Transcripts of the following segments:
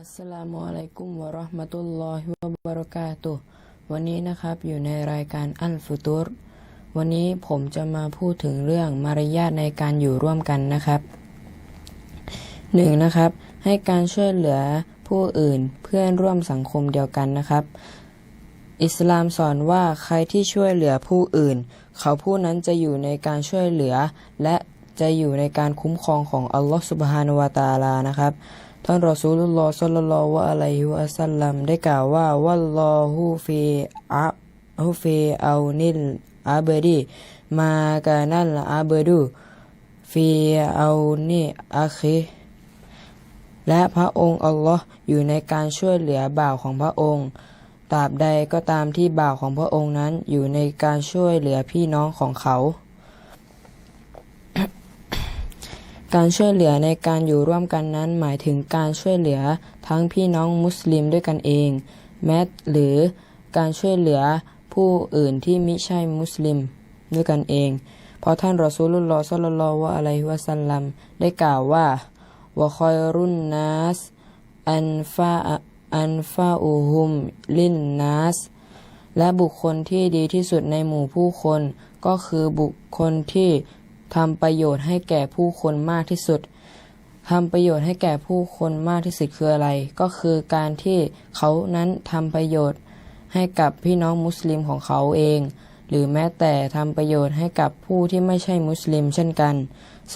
อัสสลามุอะลัยกุมวะราะห์มะตุลลอฮิวะบะเราะกาตุวันนี้นะครับอยู่ในรายการอัลฟุตุรวันนี้ผมจะมาพูดถึงเรื่องมารยาทในการอยู่ร่วมกันนะครับหนึ่งนะครับ ให้การช่วยเหลือผู้อื่นเพื่อนร่วมสังคมเดียวกันนะครับ อิสลามสอนว่าใครที่ช่วยเหลือผู้อื่น เขาผู้นั้นจะอยู่ในการช่วยเหลือ และจะอยู่ในการคุ้มครองของอัลลอฮฺสุบฮานวาตาลานะครับ ท่านรอซูลุลลอฮ์ซัลลัลลอฮุอะลัยฮิวะสัลลัมได้กล่าวว่าวัลลอฮุฟีอะฮุฟีเอานิลอาเบดีมากานัลอาเบดูฟีเอานิอาคีและพระองค์อัลลอฮ์อยู่ในการช่วยเหลือบ่าวของพระองค์ตราบใดก็ตามที่บ่าวของพระองค์นั้นอยู่ในการช่วยเหลือพี่น้องของเขา การช่วยเหลือในการอยู่ร่วมกันนั้นหมายถึงการช่วยเหลือทั้งพี่น้องมุสลิมด้วยกันเอง แม้หรือการช่วยเหลือผู้อื่นที่มิใช่มุสลิมด้วยกันเอง เพราะท่านรอซูลุลลอฮ์ซัลลัลลอฮุอะลัยฮิวะสัลลัมได้กล่าวว่าวะคอยรุนนัสอันฟาอันฟาอูฮุมลินนัสและบุคคลที่ดีที่สุดในหมู่ผู้คน ก็คือบุคคลที่ ทำประโยชน์ให้แก่ผู้คนมากที่สุดทำประโยชน์ให้แก่ผู้คนมากที่สุดคืออะไร ก็คือการที่เขานั้นทำประโยชน์ให้กับพี่น้องมุสลิมของเขาเอง หรือแม้แต่ทำประโยชน์ให้กับผู้ที่ไม่ใช่มุสลิมเช่นกัน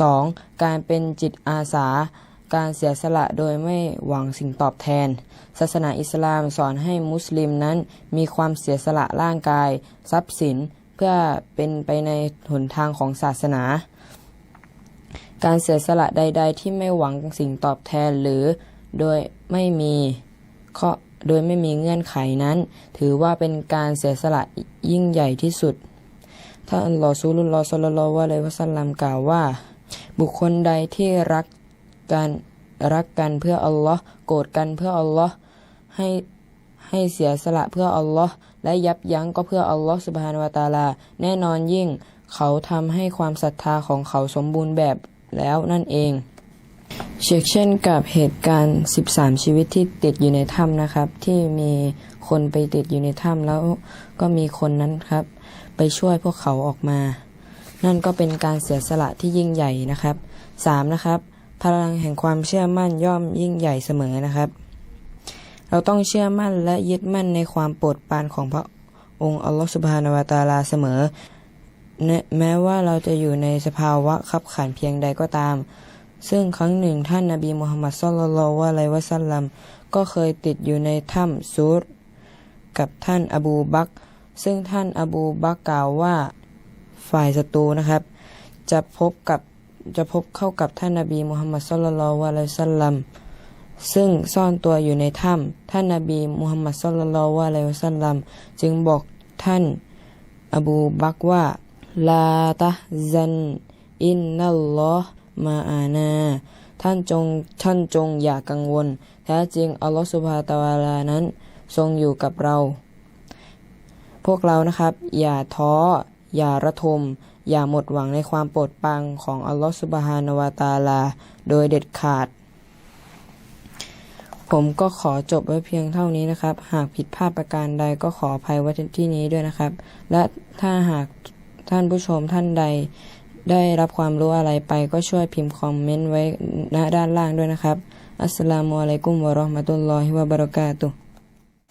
2. การเป็นจิตอาสา การเสียสละโดยไม่หวังสิ่งตอบแทน ศาสนาอิสลามสอนให้มุสลิมนั้นมีความเสียสละร่างกาย ทรัพย์สิน พื่อเป็นไปในหนทางของศาสนา การเสียสละใด ๆ ที่ไม่หวังสิ่งตอบแทนหรือโดยไม่มีข้อโดยไม่มีเงื่อนไขนั้น ถือว่าเป็นการเสียสละยิ่งใหญ่ที่สุด ท่านลอซูลุลลอซลลัลลอฮุอะลัยฮิวะสัลลัมกล่าวว่า บุคคลใดที่รักกันรักกันเพื่ออัลลอฮ์โกรธกันเพื่ออัลลอฮ์ให้ ให้เสียสละเพื่ออัลลอฮ์และยับยั้งก็เพื่ออัลลอฮ์สุบฮานวะตาลา แน่นอนยิ่ง เขาทำให้ความศรัทธาของเขาสมบูรณ์แบบแล้วนั่นเอง เช่นเช่นกับเหตุการณ์ 13 ชีวิตที่ติดอยู่ในถ้ำนะครับ ที่มีคนไปติดอยู่ในถ้ำแล้วก็มีคนนั้นครับ ไปช่วยพวกเขาออกมา นั่นก็เป็นการเสียสละที่ยิ่งใหญ่นะครับ 3. นะครับ พลังแห่งความเชื่อมั่นย่อมยิ่งใหญ่เสมอนะครับ เราต้องเชื่อมั่นและยึดมั่นในความโปรดปรานของพระองค์อัลลอฮฺสุบฮานาวตาลาเสมอ แม้ว่าเราจะอยู่ในสภาวะขับขันเพียงใดก็ตาม ซึ่งครั้งหนึ่งท่านนาบีมุฮัมมัดสุลลัลวะไลวะสัลลัม ก็เคยติดอยู่ในถ้ำซูรกับท่านอบูบัก ซึ่งท่านอบูบักกล่าวว่าฝ่ายศัตรูนะครับ จะพบกับจะพบเข้ากับท่านนาบีมุฮัมมัดสุลลัลวะไลวะสัลลัม ซึ่งซ่อนตัวอยู่ในถ้ำท่านนาบีมุฮัมมัดสุลลัลวะไลวะสัลลัมจึงบอกท่านอบูบักว่าลาตะซันอินนัลลอฮ์มาอานา ท่านจงท่านจงอย่ากังวล แท้จริง อัลลอฮฺสุบฮาตะวาลานั้น ทรงอยู่กับเรา พวกเรานะครับ อย่าท้อ อย่าระทม อย่าหมดหวังในความโปรดปรานของอัลลอฮฺสุบฮานาวาตาลา โดยเด็ดขาด ผมก็ขอจบไว้เพียงเท่านี้นะครับ หากผิดพลาดประการใดก็ขออภัยไว้ที่นี้ด้วยนะครับ และถ้าหากท่านผู้ชมท่านใดได้รับความรู้อะไรไปก็ช่วยพิมพ์คอมเมนต์ไว้ณด้านล่างด้วยนะครับ อัสสลามุอะลัยกุมวะเราะห์มะตุลลอฮิวะบะเราะกาตุฮ์